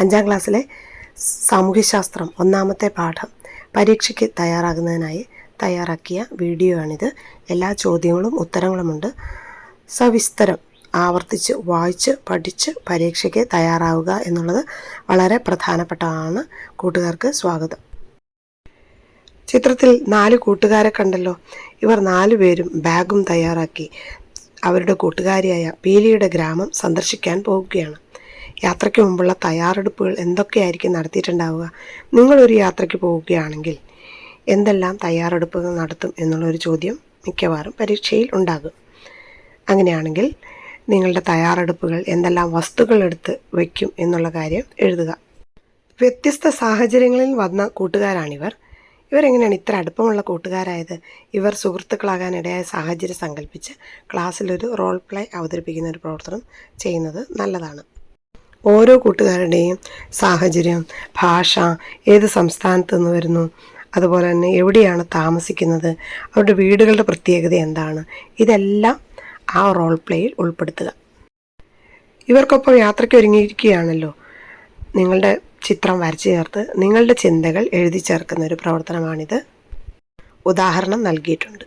അഞ്ചാം ക്ലാസ്സിലെ സാമൂഹ്യശാസ്ത്രം ഒന്നാമത്തെ പാഠം പരീക്ഷയ്ക്ക് തയ്യാറാകുന്നതിനായി തയ്യാറാക്കിയ വീഡിയോ ആണിത് എല്ലാ ചോദ്യങ്ങളും ഉത്തരങ്ങളുമുണ്ട്. സവിസ്തരം ആവർത്തിച്ച് വായിച്ച് പഠിച്ച് പരീക്ഷയ്ക്ക് തയ്യാറാവുക എന്നുള്ളത് വളരെ പ്രധാനപ്പെട്ടതാണ്. കൂട്ടുകാർക്ക് സ്വാഗതം. ചിത്രത്തിൽ നാല് കൂട്ടുകാരെ കണ്ടല്ലോ. ഇവർ നാലു പേരും ബാഗും തയ്യാറാക്കി. അവരുടെ കൂട്ടുകാരിയായ പീലിയുടെ ഗ്രാമം സന്ദർശിക്കാൻ പോവുകയാണ് യാത്രയ്ക്ക് മുമ്പുള്ള തയ്യാറെടുപ്പുകൾ എന്തൊക്കെയായിരിക്കും നടത്തിയിട്ടുണ്ടാവുക? നിങ്ങളൊരു യാത്രയ്ക്ക് പോവുകയാണെങ്കിൽ എന്തെല്ലാം തയ്യാറെടുപ്പുകൾ നടത്തും എന്നുള്ളൊരു ചോദ്യം മിക്കവാറും പരീക്ഷയിൽ ഉണ്ടാകും. അങ്ങനെയാണെങ്കിൽ നിങ്ങളുടെ തയ്യാറെടുപ്പുകൾ എന്തെല്ലാം വസ്തുക്കൾ എടുത്ത് വയ്ക്കും എന്നുള്ള കാര്യം എഴുതുക. വ്യത്യസ്ത സാഹചര്യങ്ങളിൽ വന്ന കൂട്ടുകാരാണിവർ. ഇവരെങ്ങനെയാണ് ഇത്ര അടുപ്പമുള്ള കൂട്ടുകാരായത്? ഇവർ സുഹൃത്തുക്കളാകാനിടയായ സാഹചര്യം സങ്കല്പിച്ച് ക്ലാസ്സിലൊരു റോൾ പ്ലേ അവതരിപ്പിക്കുന്ന ഒരു പ്രവർത്തനം ചെയ്യുന്നത് നല്ലതാണ്. ഓരോ കൂട്ടുകാരുടെയും സാഹചര്യം ഭാഷ ഏത് സംസ്ഥാനത്ത് നിന്ന് വരുന്നു അതുപോലെ തന്നെ എവിടെയാണ് താമസിക്കുന്നത് അവരുടെ വീടുകളുടെ പ്രത്യേകത എന്താണ് ഇതെല്ലാം ആ റോൾ പ്ലേയിൽ ഉൾപ്പെടുത്തുക. ഇവർക്കൊപ്പം യാത്രയ്ക്ക് ഒരുങ്ങിയിരിക്കുകയാണല്ലോ. നിങ്ങളുടെ ചിത്രം വരച്ചു ചേർത്ത് നിങ്ങളുടെ ചിന്തകൾ എഴുതി ചേർക്കുന്ന ഒരു പ്രവർത്തനമാണിത്. ഉദാഹരണം നൽകിയിട്ടുണ്ട്.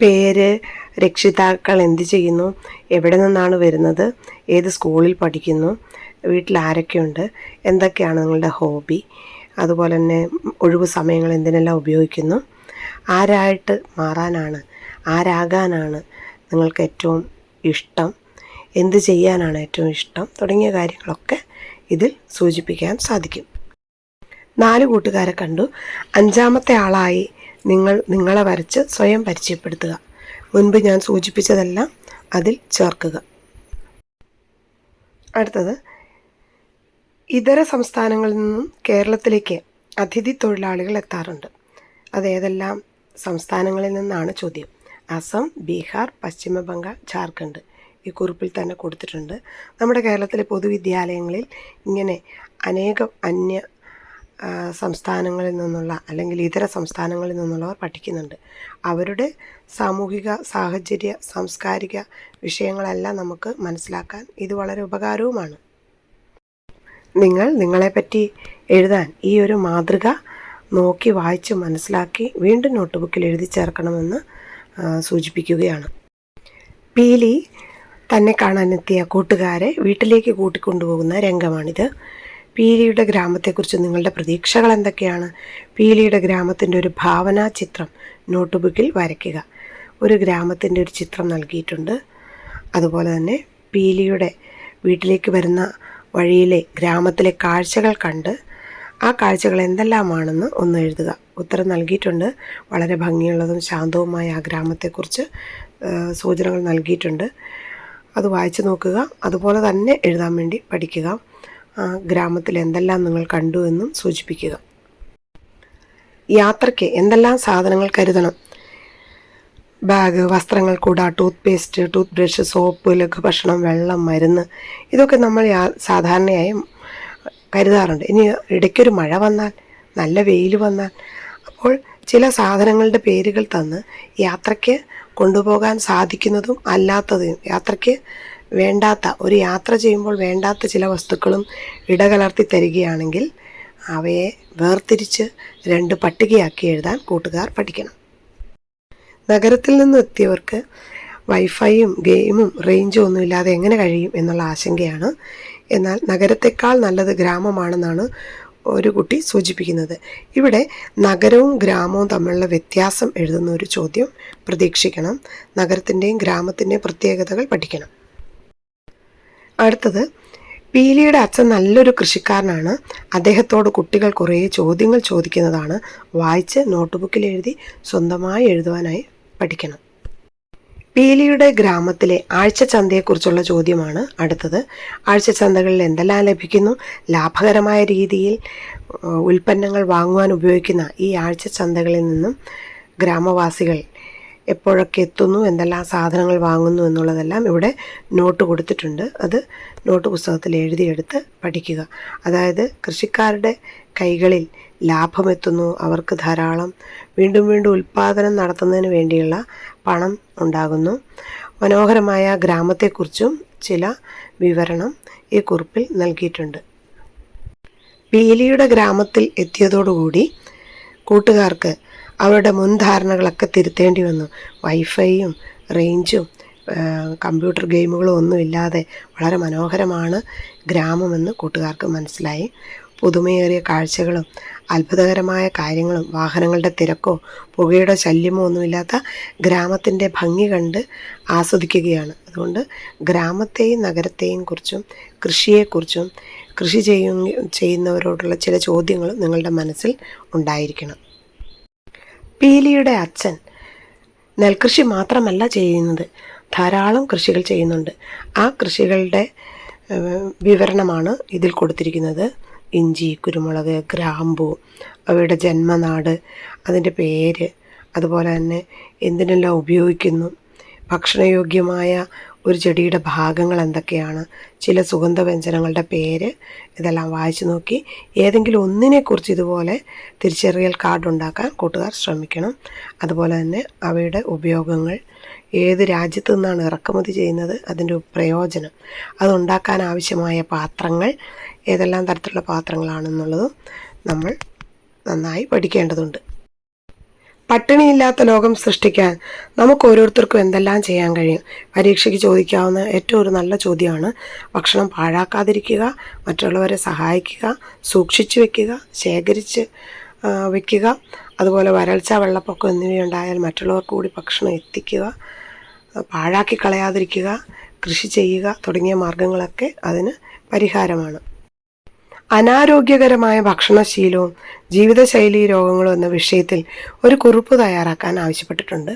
പേര് രക്ഷിതാക്കൾ എന്ത് ചെയ്യുന്നു? എവിടെ നിന്നാണ് വരുന്നത്? ഏത് സ്കൂളിൽ പഠിക്കുന്നു? വീട്ടിൽ ആരൊക്കെയുണ്ട്? എന്തൊക്കെയാണ് നിങ്ങളുടെ ഹോബി? അതുപോലെ തന്നെ ഒഴിവു സമയങ്ങൾ എന്തിനെല്ലാം ഉപയോഗിക്കുന്നു? ആരായിട്ട് മാറാനാണ്? ആരാകാനാണ് നിങ്ങൾക്ക് ഏറ്റവും ഇഷ്ടം? എന്ത് ചെയ്യാനാണ് ഏറ്റവും ഇഷ്ടം? തുടങ്ങിയ കാര്യങ്ങളൊക്കെ ഇതിൽ സൂചിപ്പിക്കാൻ സാധിക്കും. നാല് കൂട്ടുകാരെ കണ്ടു. അഞ്ചാമത്തെ ആളായി നിങ്ങൾ നിങ്ങളെ വരച്ച് സ്വയം പരിചയപ്പെടുത്തുക. മുൻപ് ഞാൻ സൂചിപ്പിച്ചതെല്ലാം അതിൽ ചേർക്കുക. അടുത്തത് ഇതര സംസ്ഥാനങ്ങളിൽ നിന്നും കേരളത്തിലേക്ക് അതിഥി തൊഴിലാളികൾ എത്താറുണ്ട്. അത് ഏതെല്ലാം സംസ്ഥാനങ്ങളിൽ നിന്നാണ് ചോദ്യം. അസം ബീഹാർ പശ്ചിമ ബംഗാൾ ജാർഖണ്ഡ് ഈ കുറിപ്പിൽ തന്നെ കൊടുത്തിട്ടുണ്ട്. നമ്മുടെ കേരളത്തിലെ പൊതുവിദ്യാലയങ്ങളിൽ ഇങ്ങനെ അനേകം അന്യ സംസ്ഥാനങ്ങളിൽ നിന്നുള്ള അല്ലെങ്കിൽ ഇതര സംസ്ഥാനങ്ങളിൽ നിന്നുള്ളവർ പഠിക്കുന്നുണ്ട്. അവരുടെ സാമൂഹിക സാഹചര്യ സാംസ്കാരിക വിഷയങ്ങളെല്ലാം നമുക്ക് മനസ്സിലാക്കാൻ ഇത് വളരെ ഉപകാരവുമാണ്. നിങ്ങൾ നിങ്ങളെപ്പറ്റി എഴുതാൻ ഈ ഒരു മാതൃക നോക്കി വായിച്ച് മനസ്സിലാക്കി വീണ്ടും നോട്ട്ബുക്കിൽ എഴുതി ചേർക്കണമെന്ന് സൂചിപ്പിക്കുകയാണ്. പീലി തന്നെ കാണാനെത്തിയ കൂട്ടുകാരെ വീട്ടിലേക്ക് കൂട്ടിക്കൊണ്ടുപോകുന്ന രംഗമാണിത്. പീലിയുടെ ഗ്രാമത്തെക്കുറിച്ച് നിങ്ങളുടെ പ്രതീക്ഷകൾ എന്തൊക്കെയാണ്? പീലിയുടെ ഗ്രാമത്തിന്റെ ഒരു ഭാവനാ ചിത്രം നോട്ട്ബുക്കിൽ വരയ്ക്കുക. ഒരു ഗ്രാമത്തിന്റെ ഒരു ചിത്രം നൽകിയിട്ടുണ്ട്. അതുപോലെ തന്നെ പീലിയുടെ വീട്ടിലേക്ക് വരുന്ന വഴിയിലെ ഗ്രാമത്തിലെ കാഴ്ചകൾ കണ്ട് ആ കാഴ്ചകൾ എന്തെല്ലാമാണെന്ന് ഒന്ന് എഴുതുക. ഉത്തരം നൽകിയിട്ടുണ്ട്. വളരെ ഭംഗിയുള്ളതും ശാന്തവുമായ ആ ഗ്രാമത്തെക്കുറിച്ച് സൂചനകൾ നൽകിയിട്ടുണ്ട്. അത് വായിച്ചു നോക്കുക. അതുപോലെ തന്നെ എഴുതാൻ വേണ്ടി പഠിക്കുക. ആ ഗ്രാമത്തിൽ എന്തെല്ലാം നിങ്ങൾ കണ്ടു എന്നും സൂചിപ്പിക്കുക. യാത്രയ്ക്ക് എന്തെല്ലാം സാധനങ്ങൾ കരുതണം? ബാഗ് വസ്ത്രങ്ങൾ കൂട toothpaste toothbrush soap ലഘുഭക്ഷണം വെള്ളം മരുന്ന് ഇതൊക്കെ നമ്മൾ സാധാരണയായും കരുതാറുണ്ട്. ഇനി ഇടയ്ക്കൊരു മഴ വന്നാൽ നല്ല വെയിൽ വന്നാൽ അപ്പോൾ ചില സാധനങ്ങളുടെ പേരുകൾ തന്ന് യാത്രയ്ക്ക് കൊണ്ടുപോകാൻ സാധിക്കുന്നതും അല്ലാത്തതും യാത്രയ്ക്ക് വേണ്ടാത്ത ഒരു യാത്ര ചെയ്യുമ്പോൾ വേണ്ടാത്ത ചില വസ്തുക്കളും ഇടകലർത്തി തരികയാണെങ്കിൽ അവയെ വേർതിരിച്ച് രണ്ട് പട്ടികയാക്കി എഴുതാൻ കൂട്ടുകാർ പഠിക്കണം. നഗരത്തിൽ നിന്ന് എത്തിയവർക്ക് വൈഫൈയും ഗെയിമും റേഞ്ചും ഒന്നുമില്ലാതെ എങ്ങനെ കഴിയും എന്നുള്ള ആശങ്കയാണ്. എന്നാൽ നഗരത്തെക്കാൾ നല്ലത് ഗ്രാമമാണെന്നാണ് ഒരു കുട്ടി സൂചിപ്പിക്കുന്നത്. ഇവിടെ നഗരവും ഗ്രാമവും തമ്മിലുള്ള വ്യത്യാസം എഴുതുന്ന ഒരു ചോദ്യം പ്രതീക്ഷിക്കണം. നഗരത്തിന്റെയും ഗ്രാമത്തിന്റെയും പ്രത്യേകതകൾ പഠിക്കണം. അടുത്തത് പീലിയുടെ അച്ഛൻ നല്ലൊരു കൃഷിക്കാരനാണ്. അദ്ദേഹത്തോട് കുട്ടികൾ കുറേ ചോദ്യങ്ങൾ ചോദിക്കുന്നതാണ്. വായിച്ച് നോട്ട്ബുക്കിൽ എഴുതി സ്വന്തമായി എഴുതുവാനായി പഠിക്കണം. പീലിയുടെ ഗ്രാമത്തിലെ ആഴ്ച ചന്തയെക്കുറിച്ചുള്ള ചോദ്യമാണ് അടുത്തത്. ആഴ്ച ചന്തകളിൽ എന്തെല്ലാം ലഭിക്കുന്നു? ലാഭകരമായ രീതിയിൽ ഉൽപ്പന്നങ്ങൾ വാങ്ങുവാൻ ഉപയോഗിക്കുന്ന ഈ ആഴ്ച ചന്തകളിൽ നിന്നും ഗ്രാമവാസികൾ എപ്പോഴൊക്കെ എത്തുന്നു എന്തെല്ലാം സാധനങ്ങൾ വാങ്ങുന്നു എന്നുള്ളതെല്ലാം ഇവിടെ നോട്ട് കൊടുത്തിട്ടുണ്ട്. അത് നോട്ട് പുസ്തകത്തിൽ എഴുതിയെടുത്ത് പഠിക്കുക. അതായത് കൃഷിക്കാരുടെ കൈകളിൽ ലാഭമെത്തുന്നു അവർക്ക് ധാരാളം വീണ്ടും വീണ്ടും ഉൽപ്പാദനം നടത്തുന്നതിന് വേണ്ടിയുള്ള പണം ഉണ്ടാകുന്നു. മനോഹരമായ ഗ്രാമത്തെക്കുറിച്ചും ചില വിവരണം ഈ കുറിപ്പിൽ നൽകിയിട്ടുണ്ട്. പീലിയുടെ ഗ്രാമത്തിൽ എത്തിയതോടുകൂടി കൂട്ടുകാർക്ക് അവരുടെ മുൻധാരണകളൊക്കെ തിരുത്തേണ്ടി വന്നു. വൈഫൈയും റേഞ്ചും കമ്പ്യൂട്ടർ ഗെയിമുകളും ഒന്നുമില്ലാതെ വളരെ മനോഹരമാണ് ഗ്രാമമെന്ന് കൂട്ടുകാർക്ക് മനസ്സിലായി. പുതുമയേറിയ കാഴ്ചകളും അത്ഭുതകരമായ കാര്യങ്ങളും വാഹനങ്ങളുടെ തിരക്കോ പുകയുടെ ശല്യമോ ഒന്നുമില്ലാത്ത ഗ്രാമത്തിന്റെ ഭംഗി കണ്ട് ആസ്വദിക്കുകയാണ്. അതുകൊണ്ട് ഗ്രാമത്തെയും നഗരത്തെയും കുറിച്ചും കൃഷിയെക്കുറിച്ചും കൃഷി ചെയ്യും ചെയ്യുന്നവരോടുള്ള ചില ചോദ്യങ്ങളും നിങ്ങളുടെ മനസ്സിൽ ഉണ്ടായിരിക്കണം. പീലിയുടെ അച്ഛൻ. നെൽകൃഷി മാത്രമല്ല ചെയ്യുന്നത്. ധാരാളം കൃഷികൾ ചെയ്യുന്നുണ്ട്. ആ കൃഷികളുടെ വിവരണമാണ് ഇതിൽ കൊടുത്തിരിക്കുന്നത്. ഇഞ്ചി കുരുമുളക് ഗ്രാമ്പു അവയുടെ ജന്മനാട് അതിന്റെ പേര് അതുപോലെ തന്നെ എന്തിനെല്ലാം ഉപയോഗിക്കുന്നു ഭക്ഷണയോഗ്യമായ ഒരു ചെടിയുടെ ഭാഗങ്ങൾ എന്തൊക്കെയാണ്? ചില സുഗന്ധവ്യഞ്ജനങ്ങളുടെ പേര് ഇതെല്ലാം വായിച്ചു നോക്കി ഏതെങ്കിലും ഒന്നിനെക്കുറിച്ച് ഇതുപോലെ തിരിച്ചറിയൽ കാർഡ് ഉണ്ടാക്കാൻ കൂട്ടുകാർ ശ്രമിക്കണം. അതുപോലെ തന്നെ അവയുടെ ഉപയോഗങ്ങൾ ഏത് രാജ്യത്തു നിന്നാണ് ഇറക്കുമതി ചെയ്യുന്നത് അതിന്റെ പ്രയോജനം അതുണ്ടാക്കാൻ ആവശ്യമായ പാത്രങ്ങൾ ഏതെല്ലാം തരത്തിലുള്ള പാത്രങ്ങളാണെന്നുള്ളതും നമ്മൾ നന്നായി പഠിക്കേണ്ടതുണ്ട്. പട്ടിണിയില്ലാത്ത ലോകം സൃഷ്ടിക്കാൻ നമുക്ക് ഓരോരുത്തർക്കും എന്തെല്ലാം ചെയ്യാൻ കഴിയും? പരീക്ഷയ്ക്ക് ചോദിക്കാവുന്ന ഏറ്റവും ഒരു നല്ല ചോദ്യമാണ് ഭക്ഷണം പാഴാക്കാതിരിക്കുക മറ്റുള്ളവരെ സഹായിക്കുക സൂക്ഷിച്ചു വെക്കുക ശേഖരിച്ച് വെക്കുക അതുപോലെ വരൾച്ച വെള്ളപ്പൊക്കം എന്നിവയുണ്ടായാൽ മറ്റുള്ളവർക്ക് കൂടി ഭക്ഷണം എത്തിക്കുക പാഴാക്കി കളയാതിരിക്കുക കൃഷി ചെയ്യുക തുടങ്ങിയ മാർഗങ്ങളൊക്കെ അതിന് പരിഹാരമാണ്. അനാരോഗ്യകരമായ ഭക്ഷണശീലവും ജീവിതശൈലി രോഗങ്ങളും എന്ന വിഷയത്തിൽ ഒരു കുറിപ്പ് തയ്യാറാക്കാൻ ആവശ്യപ്പെട്ടിട്ടുണ്ട്.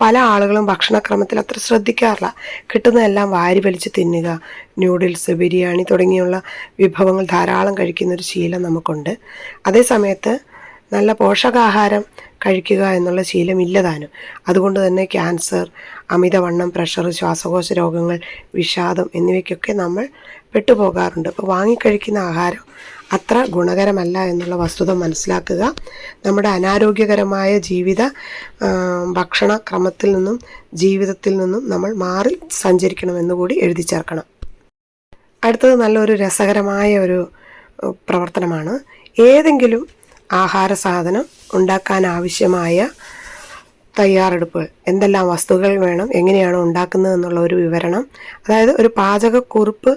പല ആളുകളും ഭക്ഷണക്രമത്തിൽ അത്ര ശ്രദ്ധിക്കാറില്ല. കിട്ടുന്നതെല്ലാം വാരി വലിച്ച് തിന്നുക ന്യൂഡിൽസ് ബിരിയാണി തുടങ്ങിയുള്ള വിഭവങ്ങൾ ധാരാളം കഴിക്കുന്ന ഒരു ശീലം നമുക്കുണ്ട്. അതേസമയത്ത് നല്ല പോഷകാഹാരം കഴിക്കുക എന്നുള്ള ശീലം ഇല്ലതാനും അതുകൊണ്ട് തന്നെ ക്യാൻസർ അമിതവണ്ണം പ്രഷർ ശ്വാസകോശ രോഗങ്ങൾ വിഷാദം എന്നിവയ്ക്കൊക്കെ നമ്മൾ പെട്ടുപോകാറുണ്ട്. അപ്പോൾ വാങ്ങിക്കഴിക്കുന്ന ആഹാരം അത്ര ഗുണകരമല്ല എന്നുള്ള വസ്തുത മനസ്സിലാക്കുക. നമ്മുടെ അനാരോഗ്യകരമായ ജീവിത ഭക്ഷണ ക്രമത്തിൽ നിന്നും ജീവിതത്തിൽ നിന്നും നമ്മൾ മാറി സഞ്ചരിക്കണമെന്ന് കൂടി എഴുതി ചേർക്കണം. അടുത്തത് നല്ലൊരു രസകരമായ ഒരു പ്രവർത്തനമാണ്. ഏതെങ്കിലും ആഹാര സാധനം ഉണ്ടാക്കാൻ ആവശ്യമായ തയ്യാറെടുപ്പുകൾ എന്തെല്ലാം വസ്തുക്കൾ വേണം എങ്ങനെയാണ് ഉണ്ടാക്കുന്നത് എന്നുള്ള ഒരു വിവരണം അതായത് ഒരു പാചകക്കുറിപ്പ്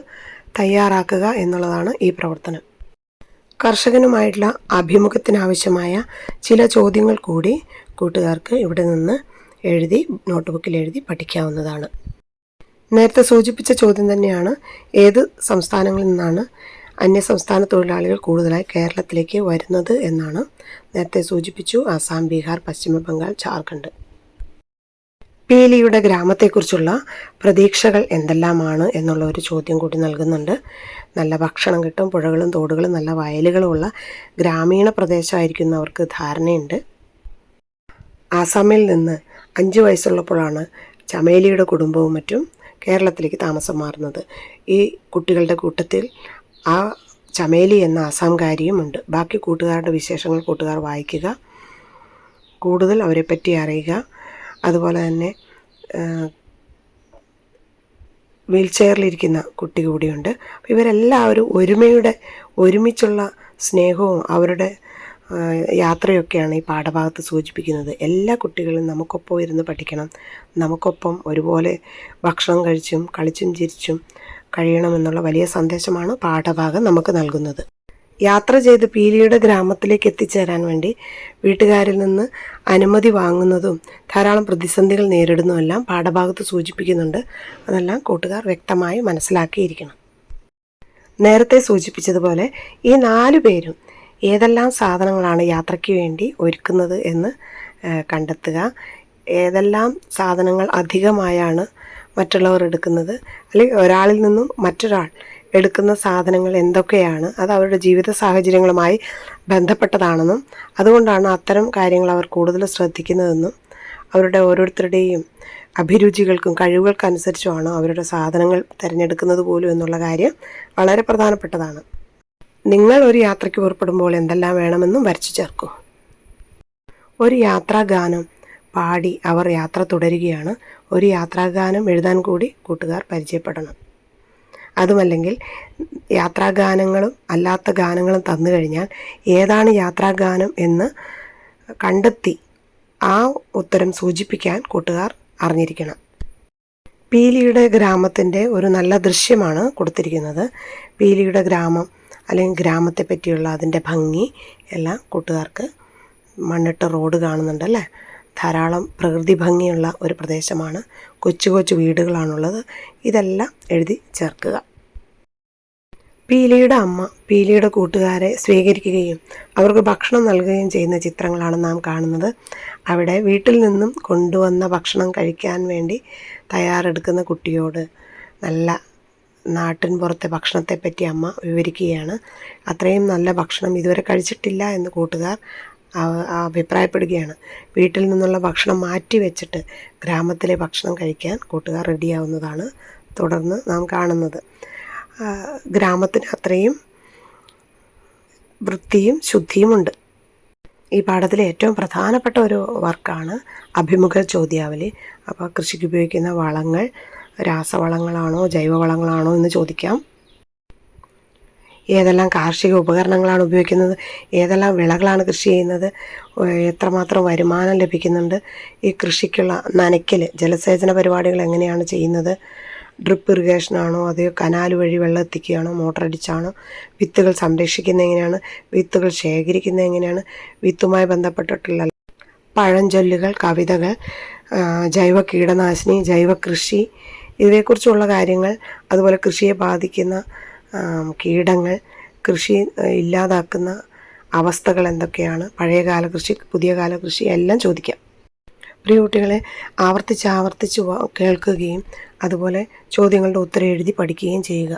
തയ്യാറാക്കുക എന്നുള്ളതാണ് ഈ പ്രവർത്തനം. കർഷകനുമായിട്ടുള്ള അഭിമുഖത്തിനാവശ്യമായ ചില ചോദ്യങ്ങൾ കൂടി കൂട്ടുകാർക്ക് ഇവിടെ നിന്ന് എഴുതി നോട്ട്ബുക്കിൽ എഴുതി പഠിക്കാവുന്നതാണ്. നേരത്തെ സൂചിപ്പിച്ച ചോദ്യം തന്നെയാണ് ഏത് സംസ്ഥാനങ്ങളിൽ നിന്നാണ് അന്യസംസ്ഥാന തൊഴിലാളികൾ കൂടുതലായി കേരളത്തിലേക്ക് വരുന്നത് എന്നാണ് നേരത്തെ സൂചിപ്പിച്ചു. ആസാം ബീഹാർ പശ്ചിമ ബംഗാൾ ജാർഖണ്ഡ്. പീലിയുടെ ഗ്രാമത്തെക്കുറിച്ചുള്ള പ്രതീക്ഷകൾ എന്തെല്ലാമാണ് എന്നുള്ള ഒരു ചോദ്യം കൂടി നൽകുന്നുണ്ട്. നല്ല ഭക്ഷണം കിട്ടും പുഴകളും തോടുകളും നല്ല വയലുകളും ഉള്ള ഗ്രാമീണ പ്രദേശമായിരിക്കുന്നവർക്ക് ധാരണയുണ്ട്. ആസാമിൽ നിന്ന് അഞ്ച് വയസ്സുള്ളപ്പോഴാണ് ചമേലിയുടെ കുടുംബവും മറ്റും കേരളത്തിലേക്ക് താമസം മാറുന്നത്. ഈ കുട്ടികളുടെ കൂട്ടത്തിൽ ആ ചമേലി എന്ന ആസാംകാരിയുമുണ്ട് ബാക്കി കൂട്ടുകാരുടെ വിശേഷങ്ങൾ കൂട്ടുകാർ വായിക്കുക കൂടുതൽ അവരെപ്പറ്റി അറിയുക. അതുപോലെ തന്നെ വീൽ ചെയറിലിരിക്കുന്ന കുട്ടി കൂടിയുണ്ട്. ഇവരെല്ലാവരും ഒരുമയുടെ ഒരുമിച്ചുള്ള സ്നേഹവും അവരുടെ യാത്രയൊക്കെയാണ് ഈ പാഠഭാഗത്ത് സൂചിപ്പിക്കുന്നത്. എല്ലാ കുട്ടികളും നമുക്കൊപ്പം ഇരുന്ന് പഠിക്കണം. നമുക്കൊപ്പം ഒരുപോലെ ഭക്ഷണം കഴിച്ചും കളിച്ചും ചിരിച്ചും കഴിയണമെന്നുള്ള വലിയ സന്ദേശമാണ് പാഠഭാഗം നമുക്ക് നൽകുന്നത്. യാത്ര ചെയ്ത് പീലിയുടെ ഗ്രാമത്തിലേക്ക് എത്തിച്ചേരാൻ വേണ്ടി വീട്ടുകാരിൽ നിന്ന് അനുമതി വാങ്ങുന്നതും ധാരാളം പ്രതിസന്ധികൾ നേരിടുന്നതുമെല്ലാം പാഠഭാഗത്ത് സൂചിപ്പിക്കുന്നുണ്ട്. അതെല്ലാം കൂട്ടുകാർ വ്യക്തമായി മനസ്സിലാക്കിയിരിക്കണം. നേരത്തെ സൂചിപ്പിച്ചതുപോലെ ഈ നാലു പേരും ഏതെല്ലാം സാധനങ്ങളാണ് യാത്രയ്ക്ക് വേണ്ടി ഒരുക്കുന്നത് എന്ന് കണ്ടെത്തുക. ഏതെല്ലാം സാധനങ്ങൾ അധികമായാണ് മറ്റുള്ളവർ എടുക്കുന്നത്? അല്ലെങ്കിൽ ഒരാളിൽ നിന്നും മറ്റൊരാൾ എടുക്കുന്ന സാധനങ്ങൾ എന്തൊക്കെയാണ്? അത് അവരുടെ ജീവിത സാഹചര്യങ്ങളുമായി ബന്ധപ്പെട്ടതാണെന്നും അതുകൊണ്ടാണ് അത്തരം കാര്യങ്ങൾ അവർ കൂടുതൽ ശ്രദ്ധിക്കുന്നതെന്നും അവരുടെ ഓരോരുത്തരുടെയും അഭിരുചികൾക്കും കഴിവുകൾക്കനുസരിച്ചുമാണ് അവരുടെ സാധനങ്ങൾ തിരഞ്ഞെടുക്കുന്നത് പോലും എന്നുള്ള കാര്യം വളരെ പ്രധാനപ്പെട്ടതാണ്. നിങ്ങൾ ഒരു യാത്രയ്ക്ക് പുറപ്പെടുമ്പോൾ എന്തെല്ലാം വേണമെന്നും വരച്ചു ചേർക്കൂ. ഒരു യാത്രാഗാനം പാടി അവർ യാത്ര തുടരുകയാണ്. ഒരു യാത്രാഗാനം എഴുതാൻ കൂടി കൂട്ടുകാർ പരിചയപ്പെടണം. അതുമല്ലെങ്കിൽ യാത്രാഗാനങ്ങളും അല്ലാത്ത ഗാനങ്ങളും തന്നു കഴിഞ്ഞാൽ ഏതാണ് യാത്രാഗാനം എന്ന് കണ്ടെത്തി ആ ഉത്തരം സൂചിപ്പിക്കാൻ കൂട്ടുകാർ അറിഞ്ഞിരിക്കണം. പീലിയുടെ ഗ്രാമത്തിന്റെ ഒരു നല്ല ദൃശ്യമാണ് കൊടുത്തിരിക്കുന്നത്. പീലിയുടെ ഗ്രാമം അല്ലെങ്കിൽ ഗ്രാമത്തെ പറ്റിയുള്ള അതിന്റെ ഭംഗി എല്ലാം കൂട്ടുകാർക്ക് മണ്ണിട്ട റോഡ് കാണുന്നുണ്ട് അല്ലേ ധാരാളം പ്രകൃതി ഭംഗിയുള്ള ഒരു പ്രദേശമാണ്. കൊച്ചു കൊച്ചു വീടുകളാണുള്ളത്. ഇതെല്ലാം എഴുതി ചേർക്കുക. പീലിയുടെ അമ്മ പീലിയുടെ കൂട്ടുകാരെ സ്വീകരിക്കുകയും അവർക്ക് ഭക്ഷണം നൽകുകയും ചെയ്യുന്ന ചിത്രങ്ങളാണ് നാം കാണുന്നത്. അവിടെ വീട്ടിൽ നിന്നും കൊണ്ടുവന്ന ഭക്ഷണം കഴിക്കാൻ വേണ്ടി തയ്യാറെടുക്കുന്ന കുട്ടിയോട് നല്ല നാട്ടിൻ പുറത്തെ ഭക്ഷണത്തെപ്പറ്റി അമ്മ വിവരിക്കുകയാണ്. അത്രയും നല്ല ഭക്ഷണം ഇതുവരെ കഴിച്ചിട്ടില്ല എന്ന് കൂട്ടുകാർ അഭിപ്രായപ്പെടുകയാണ്. വീട്ടിൽ നിന്നുള്ള ഭക്ഷണം മാറ്റി വെച്ചിട്ട് ഗ്രാമത്തിലെ ഭക്ഷണം കഴിക്കാൻ കൂട്ടുകാർ റെഡിയാവുന്നതാണ് തുടർന്ന് നാം കാണുന്നത്. ഗ്രാമത്തിന് അത്രയും വൃത്തിയും ശുദ്ധിയുമുണ്ട് ഈ പാഠത്തിലെ ഏറ്റവും പ്രധാനപ്പെട്ട ഒരു വർക്കാണ് അഭിമുഖ ചോദ്യാവലി. അപ്പോൾ കൃഷിക്ക് ഉപയോഗിക്കുന്ന വളങ്ങൾ രാസവളങ്ങളാണോ ജൈവവളങ്ങളാണോ എന്ന് ചോദിക്കാം. ഏതെല്ലാം കാർഷിക ഉപകരണങ്ങളാണ് ഉപയോഗിക്കുന്നത് ഏതെല്ലാം വിളകളാണ് കൃഷി ചെയ്യുന്നത് എത്രമാത്രം വരുമാനം ലഭിക്കുന്നുണ്ട് ഈ കൃഷിക്കുള്ള നനയ്ക്കൽ ജലസേചന പരിപാടികൾ എങ്ങനെയാണ് ചെയ്യുന്നത് ഡ്രിപ്പ് ഇറിഗേഷനാണോ അതെയോ കനാൽ വഴി വെള്ളം എത്തിക്കുകയാണോ മോട്ടർ അടിച്ചാണോ വിത്തുകൾ സംരക്ഷിക്കുന്നത് എങ്ങനെയാണ് വിത്തുകൾ ശേഖരിക്കുന്നത് എങ്ങനെയാണ് വിത്തുമായി ബന്ധപ്പെട്ടിട്ടുള്ള പഴഞ്ചൊല്ലുകൾ കവിതകൾ ജൈവ കീടനാശിനി ജൈവ കൃഷി ഇതിനെക്കുറിച്ചുള്ള കാര്യങ്ങൾ അതുപോലെ കൃഷിയെ ബാധിക്കുന്ന കീടങ്ങൾ കൃഷി ഇല്ലാതാക്കുന്ന അവസ്ഥകൾ എന്തൊക്കെയാണ്? പഴയകാല കൃഷി പുതിയ കാല കൃഷി എല്ലാം ചോദിക്കാം. പ്രിയ കുട്ടികളെ ആവർത്തിച്ച് ആവർത്തിച്ച് കേൾക്കുകയും അതുപോലെ ചോദ്യങ്ങളുടെ ഉത്തരം എഴുതി പഠിക്കുകയും ചെയ്യുക.